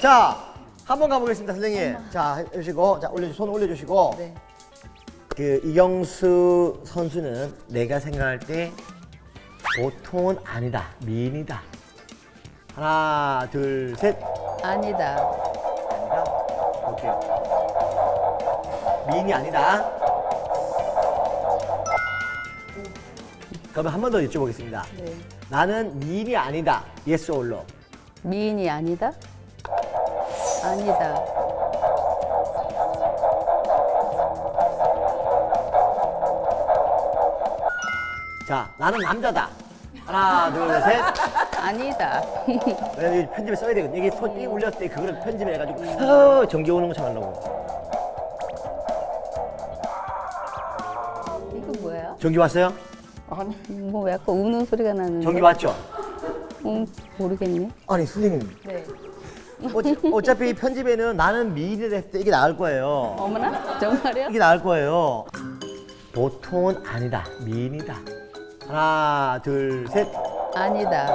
자, 한번 가보겠습니다, 선생님. 자, 해주시고, 자, 올려주, 손 올려주시고. 네. 그 이경수 선수는 내가 생각할 때 보통은 아니다, 미인이다. 하나, 둘, 셋. 아니다. 아니다. 볼게요. 미인이 아니다. 그러면 한 번 더 여쭤보겠습니다. 네. 나는 미인이 아니다. 예스 올로. 미인이 아니다? 아니다. 자, 나는 남자다. 하나, 둘, 셋. 아니다. 편집에 써야 되거든. 여기 손삐 울렸을 때 그거를 편집을 해가지고 어, 전기 오는 것처럼 하려고. 이거 뭐야? 전기 왔어요? 아니, 뭐 약간 우는 소리가 나는데. 전기 왔죠? 음, 모르겠네. 아니 선생님 네. 어, 어차피 편집에는 나는 미인을 했을 때 이게 나을 거예요. 어머나 정말이야? 이게 나을 거예요. 보통은 아니다. 미인이다. 하나, 둘, 셋. 아니다.